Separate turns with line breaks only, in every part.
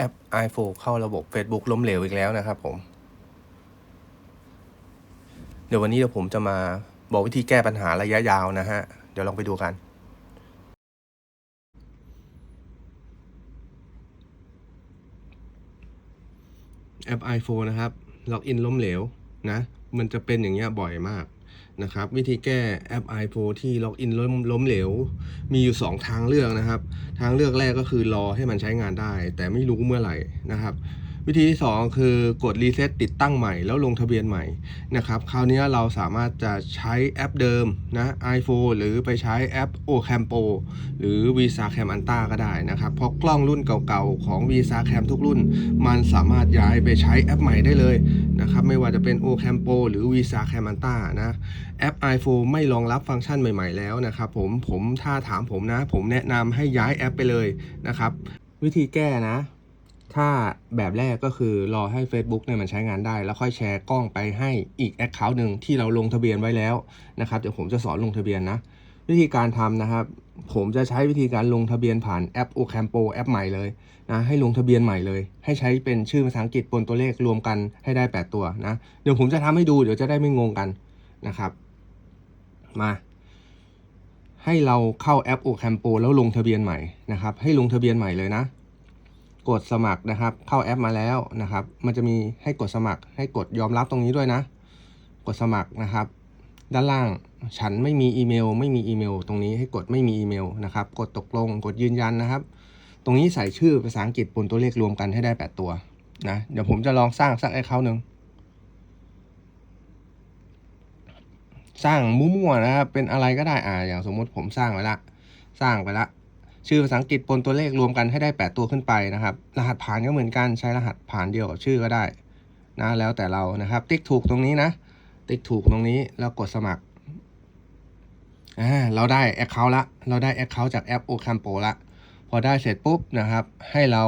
แอป iPhone เข้าระบบ Facebook ล้มเหลวอีกแล้วนะครับผม เดี๋ยววันนี้เดี๋ยวผมจะมาบอกวิธีแก้ปัญหาระยะยาวนะฮะ เดี๋ยวลองไปดูกัน แอป iPhone นะครับ ล็อกอินล้มเหลวนะ มันจะเป็นอย่างเงี้ยบ่อยมาก นะครับ วิธีแก้แอป iPhone ที่ล็อกอินล้มล้มเหลว มีอยู่ 2 ทางเลือกนะครับ ทางเลือกแรกก็คือรอให้มันใช้งานได้ แต่ไม่รู้เมื่อไหร่นะครับ วิธีที่ 2 คือกดรีเซ็ตติดตั้งใหม่แล้วลงทะเบียนใหม่นะครับคราวนี้เราสามารถจะใช้แอปเดิมนะ iPhone หรือไปใช้แอป Ocam Pro หรือ Visa Cam Anta ก็ได้นะครับเพราะกล้องรุ่นเก่าๆ ของ Visa Cam ทุกรุ่น มันสามารถย้ายไปใช้แอปใหม่ได้เลยนะครับไม่ว่าจะเป็น Ocam Pro หรือ Visa Cam Anta นะแอป iPhone ไม่รองรับฟังก์ชันใหม่ๆ แล้วนะครับผมผมถ้าถามผมนะ ผมแนะนำให้ย้ายแอปไปเลยนะครับวิธีแก้นะ ถ้าแบบแรกก็คือรอให้ Facebook เนี่ยมันใช้งานได้ แล้วค่อยแชร์กล้องไปให้อีก Account หนึ่งที่เราลงทะเบียนไว้แล้วนะครับเดี๋ยวผมจะสอนลงทะเบียนนะ วิธีการทำนะครับ ผมจะใช้วิธีการลงทะเบียนผ่านแอป Ocampo แอปใหม่เลยนะให้ลงทะเบียนใหม่เลย ให้ใช้เป็นชื่อภาษาอังกฤษปนตัวเลขรวมกันให้ได้ 8 ตัวนะเดี๋ยวผมจะทำให้ดูเดี๋ยวจะได้ไม่งงกันนะครับมาให้เราเข้าแอป Ocampo แล้วลงทะเบียนใหม่นะครับให้ลงทะเบียนใหม่เลยนะ กดสมัครนะครับ เข้าแอปมาแล้วนะครับ มันจะมีให้กดสมัคร ให้กดยอมรับตรงนี้ด้วยนะ กดสมัครนะครับ ด้านล่างฉันไม่มีอีเมล ไม่มีอีเมล ตรงนี้ให้กดไม่มีอีเมลนะครับ กดตกลง กดยืนยันนะครับ ตรงนี้ใส่ชื่อภาษาอังกฤษปนตัวเลขรวมกันให้ได้ 8 ตัวนะ เดี๋ยวผมจะลองสร้างสักไอ้เขาหนึ่งสร้างมั่วๆนะครับ เป็นอะไรก็ได้อ่าอย่างสมมติผมสร้างไว้ละ สร้างไปละ ชื่อภาษาอังกฤษปนตัวเลขรวมกันให้ได้ 8 ตัวขึ้นไปนะครับ รหัสผ่านก็เหมือนกันใช้รหัสผ่านเดียวกับชื่อก็ได้นะแล้วแต่เรานะครับ ติ๊กถูกตรงนี้นะ ติ๊กถูกตรงนี้แล้วกดสมัครอ่าเราได้ Account ละเราได้ Account จากแอป Ocampo ละพอได้เสร็จปุ๊บนะครับ ให้เรา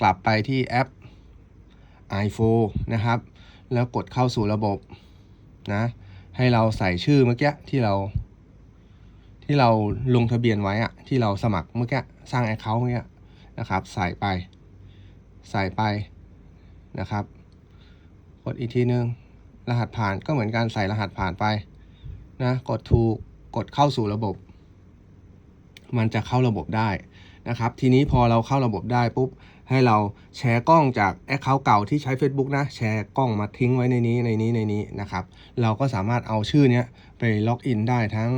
กลับไปที่แอป iPhone นะครับ แล้วกดเข้าสู่ระบบนะให้เราใส่ชื่อเมื่อกี้ที่เรา ที่เราลงทะเบียนไว้อะที่เราสมัครเมื่อกี้สร้าง Account เมื่อกี้นะครับ ใส่ไป ใส่ไปนะครับกดอีกทีนึง รหัสผ่านก็เหมือนการใส่รหัสผ่านไปนะกดถูกกดเข้าสู่ระบบ มันจะเข้าระบบได้นะครับ ทีนี้พอเราเข้าระบบได้ปุ๊บให้เราแชร์กล้องจากแอคเคาท์เก่าที่ใช้ Facebook นะ แชร์กล้องมาทิ้งไว้ในนี้ในนี้ในนี้นะครับ เราก็สามารถเอาชื่อเนี้ยไปล็อกอินได้ทั้ง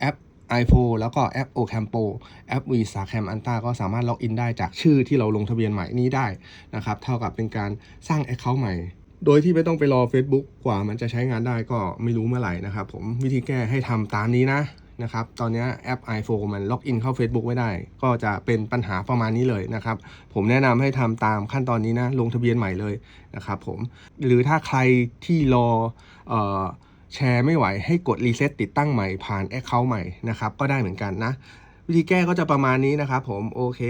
แอป i p o แล้วก็แอป Ocampo แอป Visa Cam Anta ก็สามารถล็อกอินได้จากชื่อที่เราลงทะเบียนใหม่นี้ได้นะครับ เท่ากับเป็นการสร้าง Account ใหม่ โดยที่ไม่ต้องไปรอ Facebook กว่ามันจะใช้งานได้ก็ไม่รู้เมื่อไหร่นะครับผมวิธีแก้ให้ทำตามนี้นะนะครับ ตอนนี้แอป iPhone มันล็อกอินเข้า Facebook ไม่ได้ ก็จะเป็นปัญหาประมาณนี้เลยนะครับ ผมแนะนำให้ทำตามขั้นตอนนี้นะ ลงทะเบียนใหม่เลยนะครับผม หรือถ้าใครที่รออ แชร์ไม่ไหวให้กดรีเซ็ตติดตั้งใหม่ผ่านแอคเคาท์ใหม่นะครับก็ได้เหมือนกันนะ วิธีแก้ก็จะประมาณนี้นะครับผมโอเค